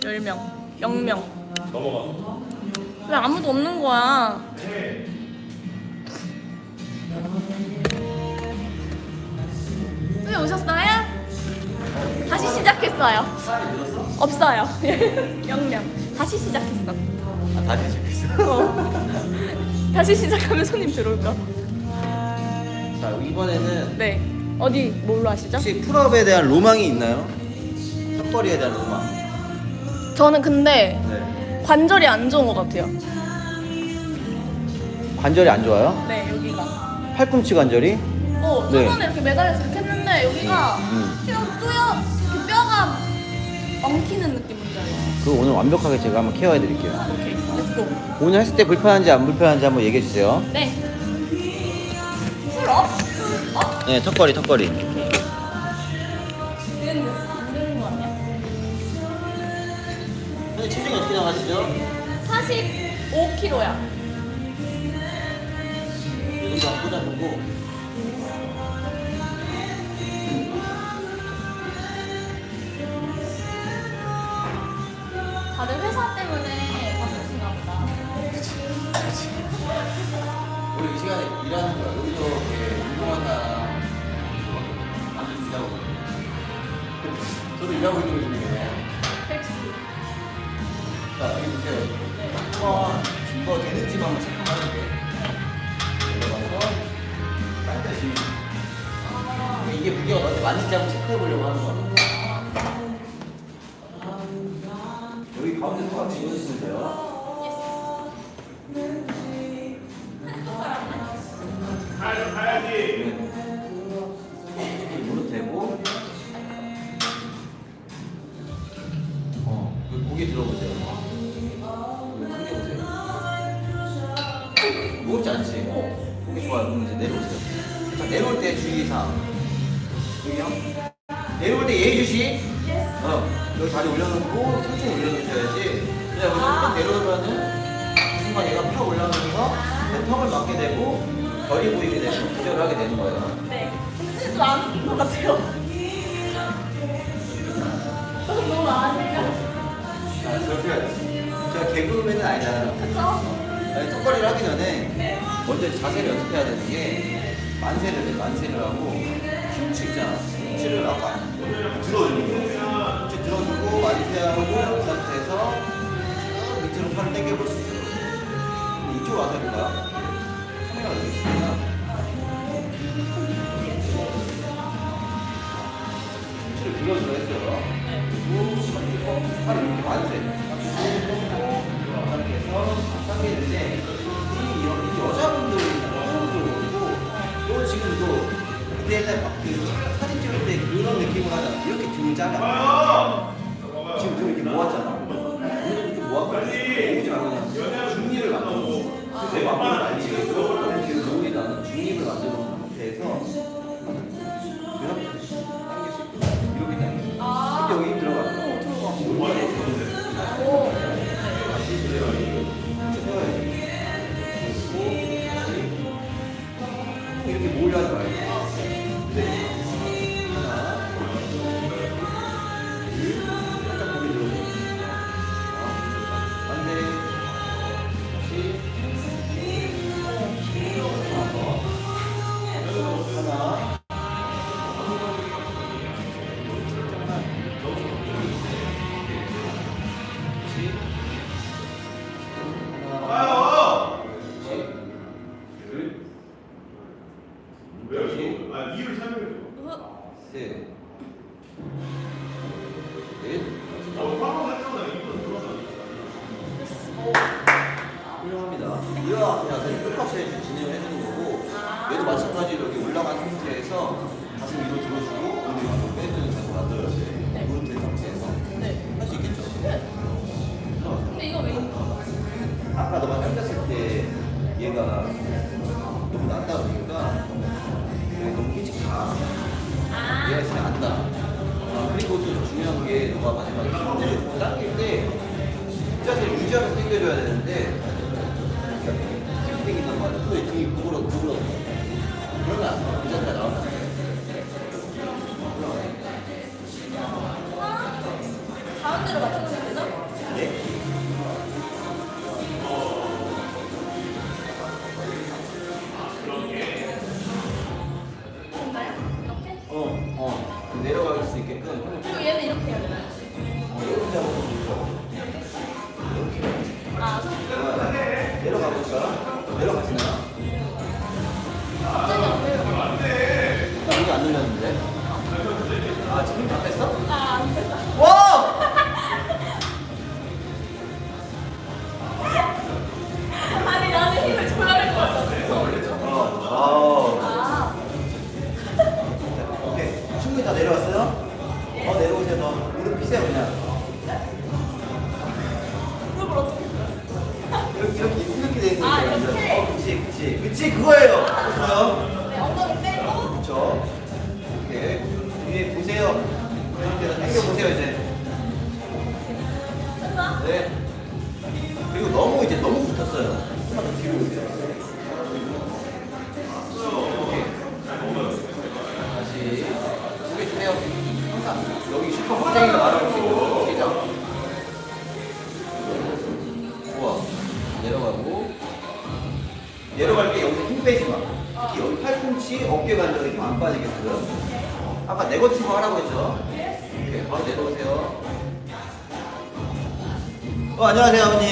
10명, 0명. 넘어가. 왜 아무도 없는 거야? 왜 오셨어요? 다시 시작했어요. 없어요. 0명. 다시 시작했어. 아, 다시 시작했어. 어. 다시 시작하면 손님 들어올까 봐. 자 이번에는 네. 어디 뭘로 하시죠? 혹시 풀업에 대한 로망이 있나요? 턱걸이에 대한 로망. 저는 근데 네. 관절이 안 좋은 것 같아요. 관절이 안 좋아요? 네, 여기가. 팔꿈치 관절이? 어, 네. 저번에 이렇게 매달려서 이렇게 했는데 여기가 음. 그냥 쪼여, 이렇게 뼈가 엉키는 느낌 뭔지 알죠? 그거 오늘 완벽하게 제가 한번 케어해 드릴게요. 오케이, 렛츠고. 오늘 했을 때 불편한지 안 불편한지 한번 얘기해 주세요. 네. 풀 업? 풀 업? 네, 턱걸이, 턱걸이. 현재 체중이 어떻게 나가시죠? 45kg야. 여기서 한번 꽂아보고. 다들 회사 때문에 바쁘신가 보다. 우리 이 시간에 일하는 거야. 여기서 이렇게 운동한다. 아주 일하고. 저도 일하고 있는 중이에요. 자, 여기 보세요. 한번 이거 되는지만 한번 체크만 해볼게요. 내려가서 반드시 이게 무게가 맞는지 한번 체크해 보려고 하는 거예요. 어, 고개 들어보세요. 여기 당겨보세요. 무겁지 않지? 고개 좋아요. 그럼 이제 내려오세요. 자, 내려올 때 주의사항. 여기요. 내려올 때 예의주시. 어, 여기 다리 올려놓고 천천히 올려놓으셔야지. 그냥 딱 내려오면은 그 순간 얘가 팍 올라오면서 내 턱을 맞게 되고 결이 보이게 되고 기절을 하게 되는 거예요. 네. 근데 좀안 웃긴 것 같아요. 아, 저렇게 제가 개그맨은 아니잖아요. 아니, 턱걸이를 하기 전에 네. 먼저 자세를 어떻게 해야 되는 게 만세를 해, 만세를 하고 흉추 있잖아. 흉추를 아까 들어주는 거. 흉추 들어주고 만세하고 그 상태에서 쭉 밑으로 팔을 당겨볼 수 있어요. 이쪽 와서 해볼까요? 카메라가 여기 있습니다. 흉추를 들어주려 지금 또 그때 그런 느낌을. 이렇게 등을 짜잖아. 이렇게 모았잖아. 오늘 이렇게 모았고 모으지 말고 중립을 만들어 놓고 내 안다. 아, 그리고 또 중요한 게 너가 마지막에 힘들을 고 당길 때이 자세를 유지하면서 당겨줘야 되는데 내려가 보니까 내려가시나요? 어, 안녕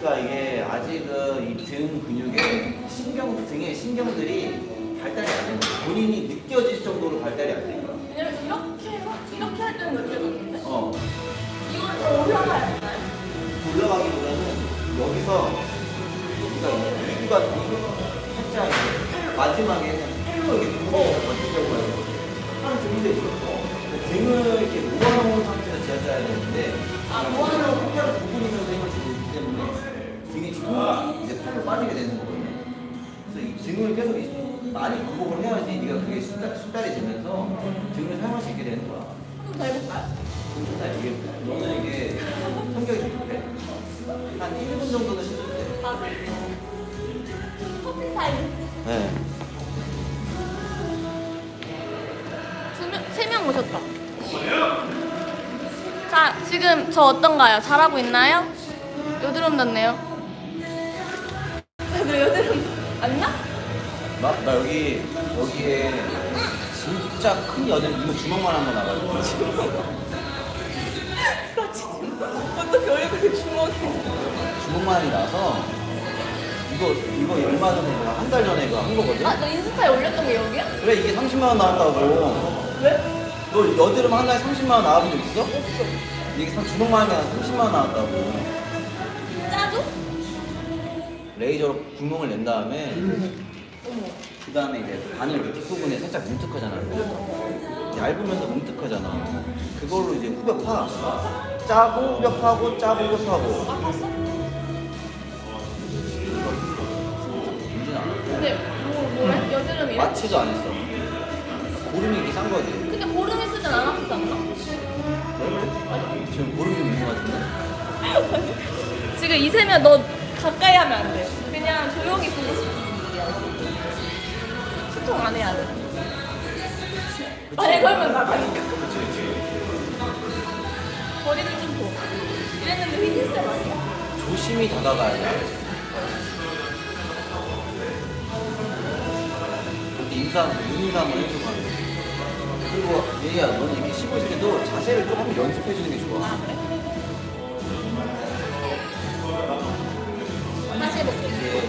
그러니까 이게 아직은 이 등 근육에 신경 등의 신경들이 발달이 안 되는 거야. 본인이 느껴질 정도로 발달이 안된 거야. 왜냐면 이렇게 이렇게 할 때는 느껴졌는데 어. 이걸 더 올라가야 되나요? 올라가기보다는 여기서 우리가 여기가 살짝 이렇게 팔 마지막에 팔로 이렇게 등을 버티려고 해서 팔은 좀 힘들죠. 등을 이렇게 모아놓은 상태에서 지어져야 되는데 아, 모아놓은 팔을 구부리면서 힘을 주고 있기 때문에 등이 지금 이제 팔로 빠지게 되는 거거든요. 그래서 이 등을 계속 이- 많이 반복을 해야지 네가 그게 숙달, 숙달이 되면서 등을 사용할 수 있게 되는 거야. 좀더 해볼까요? 괜찮아 이게 너는 이게 성격이 좀 그래. 한 1분 정도는 쉬어도 돼. 아, 네. 커피 타임. 네. 세 명 오셨다. 자, 지금 저 어떤가요? 잘하고 있나요? 여드름 났네요. 나, 나 여기 여기에 진짜 큰 여든 이거 주먹만 한 번 나가지고 어떻게 얼굴에 주먹이 주먹만이 나서 이거 이거 얼마 전에 한 달 전에 이거 한 거거든. 아, 너 인스타에 올렸던 게 여기야? 그래 이게 30만 원 나온다고. 왜? 너 여드름 한 달에 30만 원 나와본 적 있어? 없어. 이게 상- 주먹만이 아니라 30만 원 나왔다고. 짜줘? 레이저로 구멍을 낸 다음에. 그 다음에 이제 바늘 이렇게 뒷부분에 살짝 뭉툭하잖아. 얇으면서 뭉툭하잖아. 그걸로 이제 후벼 파. 짜고 후벼 파고 짜고 후벼 파고. 아팠어? 울진 않아. 근데 뭐, 뭐래? 여드름이 래? 마취도 안 했어. 고름이 이게 싼 거지. 근데 안 아프지 않나? 왜? 지금 고름 좀 있는 거 같은데? 지금 이세면 너 가까이 하면 안 돼. 그냥 조용히 보고 일이야. 소통 안 해야 돼. 만약 걸면 나가니까. 거리를 좀 둬. 이랬는데 휘진쌤 아니야? 조심히 다가가야 돼. 그때 인사, 눈인사 한번 해주고 가는 거. 그리고 얘야, 너는 이렇게 쉬고 있을 때도 자세를 조금 연습해 주는 게 좋아. 다시 해볼게. 이게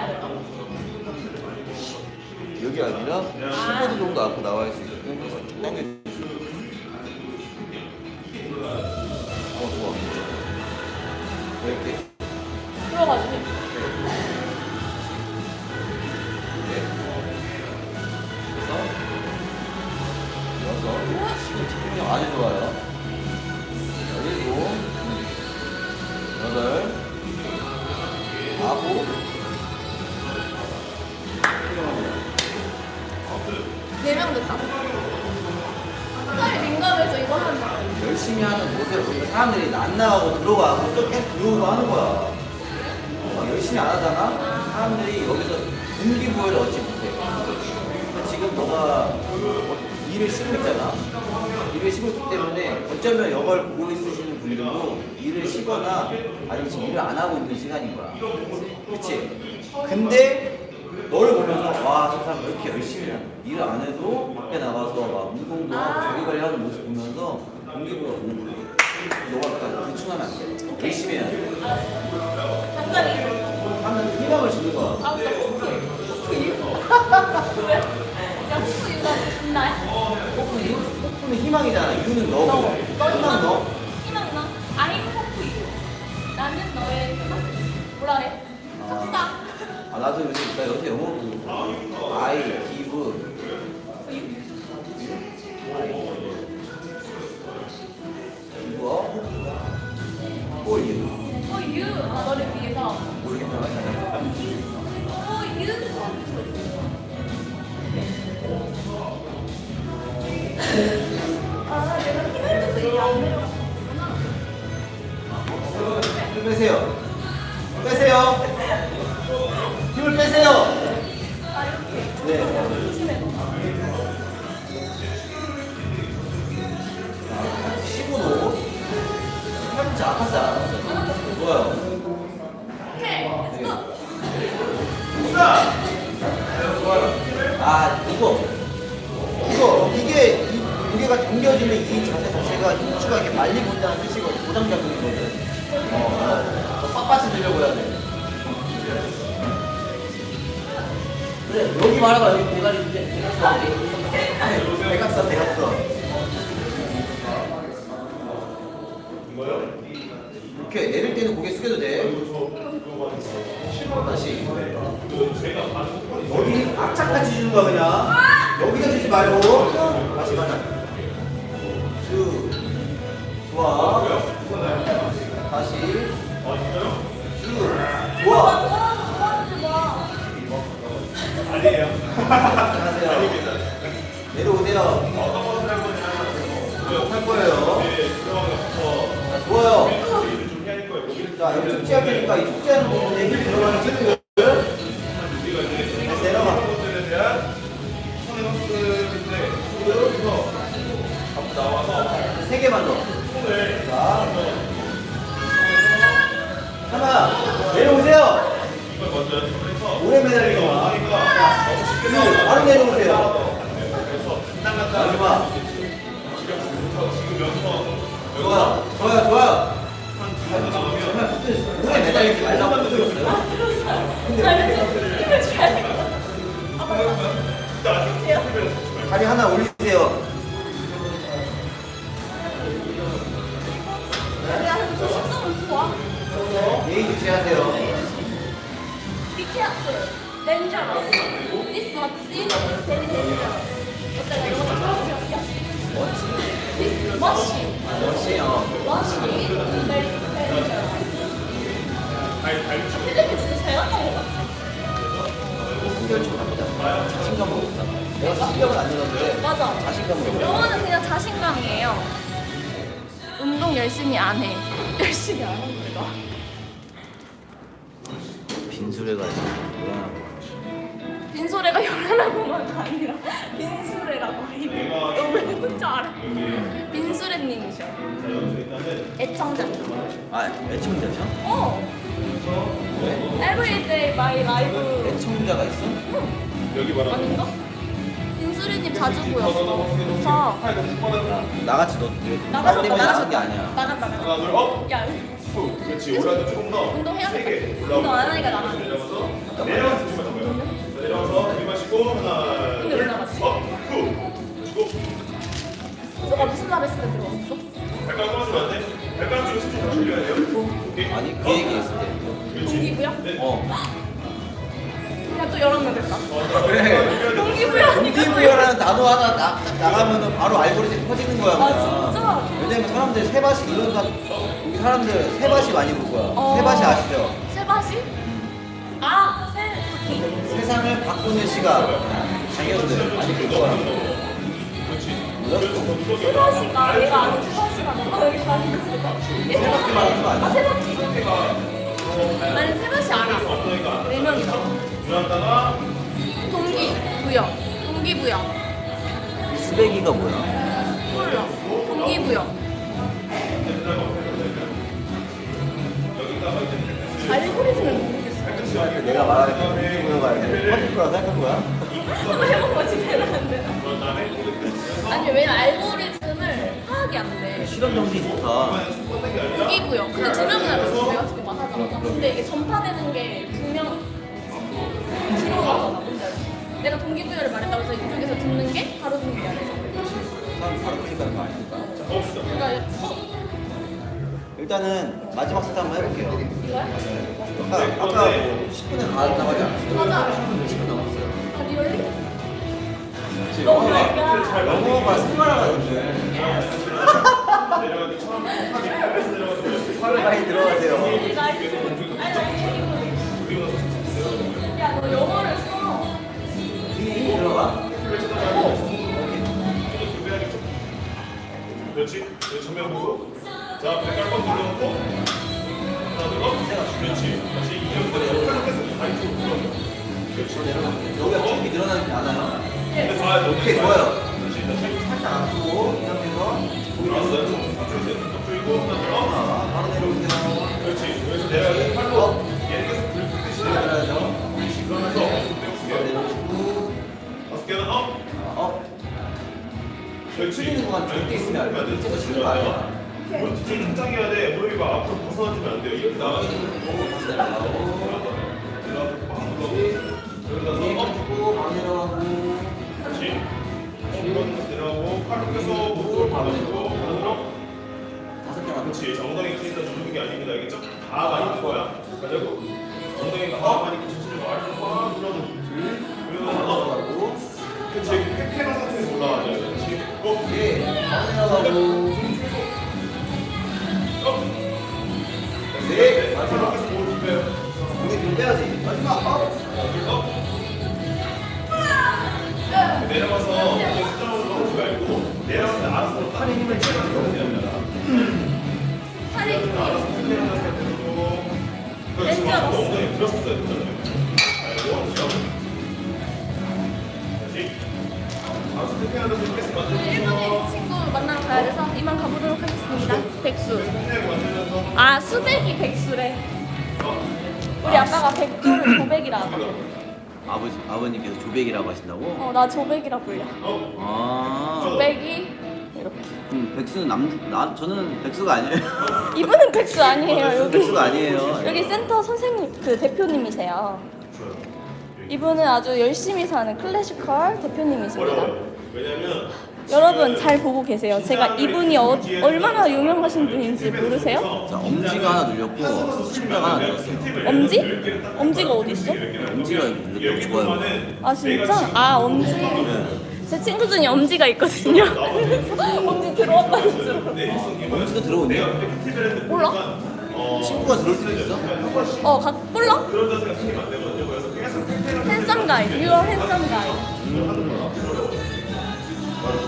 여기 아니라 15도 정도 앞으로 나와 있을 수 있게끔 해서 당겨 어, 좋아. 이렇게. 들어가지. 네. 그래서 좋아요. 일곱. 여덟. 아홉. 됐다. 갑자기 민감해서 이거 거. 열심히 하는 모습을 보니까 사람들이 안 나가고 들어가고 또 계속 들어오고 하는 거야. 열심히 안 하잖아? 사람들이 여기서 동기부여를 얻지 못해. 그러니까 지금 너가 일을 쉬고 있잖아. 일을 쉬고 있기 때문에 어쩌면 이걸 보고 있으시는 분들도 일을 쉬거나 아니면 지금 일을 안 하고 있는 시간인 거야. 그치? 근데 너를 보면서 와, 저 사람 왜 이렇게 열심히. 일을 안 해도 밖에 나가서 막 운동도 하고 자기 관리하는 모습 보면서 동기부여가 오는 거야. 너가 약간 대충하면 안 돼. 열심히 해야 돼. 하면 희망을 주는 거야. 아 진짜 호프 호프 이유? 왜? 야 호프 이유가 나야? 호프는, 호프는 희망이잖아. 유는 너, 희망 너. 희망 너. I'm hope you. 나는 너의 희망. 뭐라 해? 석사. 아, 나도 요새, 나 요새 영어 공부. I give. 이거. for you. For you. 아 너를 위해서. 모르겠다. For you. 아 내가 힘을 줘서 이게 안 내려갔구나. 힘을 빼세요. 빼세요. 이거 이거 이게 이 무게가 당겨지면 이 자세 자체가 흉추가 이렇게 말리고 있다는 뜻이거든 고정작용이거든. 어, 어. 더 빳빳이 들려고 해야 돼. 그래 여기 말아봐. 여기 대가리 대각선. 대각선 대각선. 이거요? 이렇게 내릴 때는 고개 숙여도 돼 다시. 여기 악착같이 주는 거야 그냥? 여기다 주지 말고 다시 가자. 쭉. 좋아. 다시? 쭉. 좋아. 아니에요. 안녕하세요. 내려오세요. 어떤 것을 할 거냐? 할 거예요. 네, 자, 좋아요 자 여기 축지할 테니까 이 축지하는 부분에 힘 들어가는 친구들 다시 내려가. 그런 것들에 대한 손의 학습인데 여기서 앞으로 나와서 세 개만 더. 손을 자, 하나 내려오세요. 이걸 먼저 연습을 해서 오래 매달리지 마. 하니까 너무 쉽게 쭉 나와요. 바로 내려오세요. 그래서 간단 간단 마지막 지금부터 지금 연습 좋아요 좋아요 좋아요. 한 나오 붙어 오래 매달리지 말라고 돼. 다리 하나 올리세요. 예의 주시하세요 어 machine is very dangerous. 필리핀 진짜 잘 갔다 온것 같아. 신결 나쁘지 않아 자신감은 없잖아 내가 신경을 안 잃었는데 맞아. 자신감은 없어 영어는 그냥 자신감이에요. 운동 열심히 안 해. 열심히 안 하는 거야. 빈수레가 불안하고 빈소래가 요란하고만가 아니라 빈수레라고 해. 너왜 혼자 알아? 빈수레님이셔. 일단은 애청자. 아 애청자죠? 어. 왜? Everyday my life. 애청자가 있어? 여기 말하는 아닌가? 빈수레님 자주 보였어. 그래서 나같이 너 나가서 나 때문에 나간 게 아니야 나갔다 나갔다. 하나 둘 업. 야 후. 그렇지. 올라도 조금 더. 운동해야겠다. 세게 운동 안 하니까 나가. 내려가서 내려가서 주면 잡아요. 내려가서 들이 마시고 하나. 근데 왜 나갔지? 업. 후. 주고. 너가 무슨 말 했을 때 들어왔어? 발가락 떨어지면 안 돼. 발가락 쪽에 돼요. 오케이. 아니 그 얘기 때 동기부여? 어. 야또명 됐다. 그래. 동기부여하니까 동기부여라는 단어 하나 나, 딱 나가면은 바로 알고리즘 퍼지는 거야. 아, 그냥. 진짜? 왜냐면 사람들 세바시 이런 사 여기 사람들 세바시 많이 볼 거야. 어. 세바시 아시죠? 세바시? 아, 세. 세상을 바꾸는 시각. 자기들 많이 볼 거야. 세바시가 얘가 아는 세바시가 너가 여기 가는 거 세 바퀴 말하는 거 아, 아니야? 들어갔다가 동기 부여. 동기 부여. 수배기가 뭐야? 몰라. 동기 부여. 알고리즘을 모르겠어. 내가 말하는 그 동기부여가 퍼질 거라 생각한 거야? 한번 해보고 집에는 안 돼. 아니 왜냐 알고리즘을 파악이 안 돼. 실험 정신이 좋다. 동기 부여. 근데 두 명이나 있어. 내가 지금 말하자마자. 근데 이게 전파되는 게 뭔지 알지? 내가 동기부여를 말했다고 해서 이쪽에서 듣는 게 바로 듣는 게 아니잖아. 사람 바로 클릭하는 거 아니니까. 그러니까 어? 일단은 마지막 세트 한번 해볼게요. 이거야? 아까, 아까 뭐 10분에 가는다고 하지 않았어요? 맞아. 10분 남았어요. 아 리얼리? 너무 영어가, 잘가. 영어가 생활하는데. 내려가기 처음 팔에서 내려가서 팔을 많이 들어가세요. 아니 나 이거 영어를 써. 들어가? 그렇지 보고. 자번 들어 그렇지. 다시 이어서 계속 그렇지. 여기가 힘이 늘어나지 않아요? 근데 다 오케이, 좋아요. 다시. 살짝 앞으로 풀리는 동안 절대 있으면 안 돼요. 밑에서 쉬는 거 아니야. 무릎 뒤쪽이 당장해야 돼 무릎이 막 앞으로 벗어나지면 안 돼요 이렇게 다시 내려가고, 위에 업 펴주고, 바로 내려가고, 그렇지. 이건 내려가고 팔로 껴서 목을 받아주고 하나로 다섯 개만 그렇지. 엉덩이 뒤에다 주는 게 아닙니다. 알겠죠? 다 많이 있는 거야. 가자고. 엉덩이가 다 많이 있고 전체를 많이 어. 예, 내려가고, 일본인 친구 만나러 가야 돼서 이만 가보도록 하겠습니다. 백수. 아 수백이 백수래. 우리 아빠가 백조를 조백이라 하거든. 아버지, 아버님께서 조백이라고 하신다고? 어나 조백이라 불려. 어. 아, 조백이 이렇게. 그럼 백수는 남, 나, 저는 백수가 아니에요. 이분은 백수 아니에요 여기. 백수가 아니에요. 여기 센터 선생님 그 대표님이세요. 이분은 아주 열심히 사는 클래시컬 대표님이십니다. 왜냐면 여러분 잘 보고 계세요. 제가 이분이 어, 얼마나 유명하신 분인지 모르세요? 자, 엄지가 하나 눌렸고, 수침자가 하나 눌렸어요. 엄지? 엄지가 어디 있어? 엄지가 눌렸다고 좋아요. 아 진짜? 아 엄지. 제 친구 중에 엄지가 있거든요. 엄지 들어왔다는 줄. 알았어. 엄지도 들어오네요. 몰라? 친구가 들어올 수도 있어? 어, 각 몰라? 그래서 계속 팽팽한 핸섬 가이.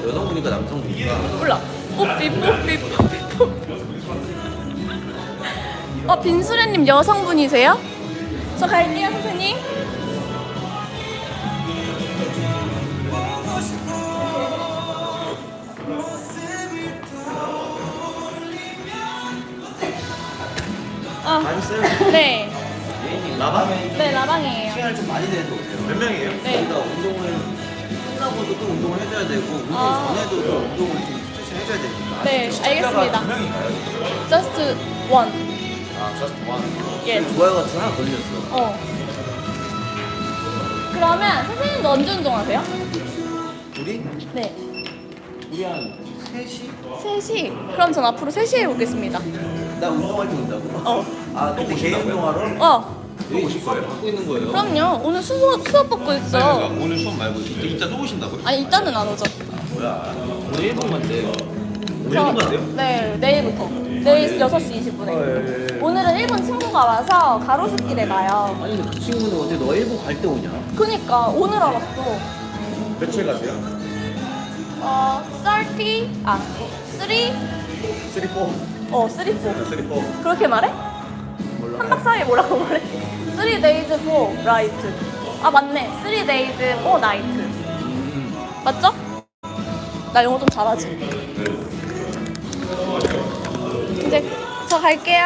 여성분이니까 남성분이니까. 몰라. 뽀삐 뽀삐 뽀삐 뽀삐. 어 빈수레님 여성분이세요? 저 갈게요 선생님. 아, 알겠어요? 네, 예인님, 라방에 네 라방이에요. 시간을 좀 많이 내서 오세요. 몇 명이에요? 네. 저희가 운동을 끝나고도 또 운동을 해줘야 되고, 운동 아. 전에도 또 운동을 좀 스트레칭 해줘야 되니까. 네, 알겠습니다. 두 명인가요? Just one. 아, just one. Yes. 좋아요가 두 하나 걸렸어. 어. 그러면 선생님도 언제 운동하세요? 우리? 네. 우리 한 3시? 3시. 그럼 전 앞으로 3시에 오겠습니다. 나 운동할 때 온다고? 어. 아, 그때 개인 운동하러? 어. 또 오실 거예요? 받고 있는 거예요? 그럼요. 오늘 수업, 수업 받고 있어. 오늘 수업 말고 이따, 이따 또 오신다고요? 아니, 일단은 안 오죠. 뭐야? 오늘 1분 간대요. 오늘 저- 1분 간대요? 네, 내일부터. 내일 6시 20분에. 예, 예. 오늘은 일본 친구가 와서 가로수길에 가요. 아니 근데 그 친구는 어떻게 너 일본 갈 때 오냐? 그니까, 오늘 알았어. 며칠 가세요? 어, 30, 아, 3, 3, 4. 어, 3, 4. 3, 4. 그렇게 말해? 한 박 사일 사람이 뭐라고 말해? 3 days for right. 아 맞네. 3 days for night. 맞죠? 나 영어 좀 잘하지. 이제 저 갈게요.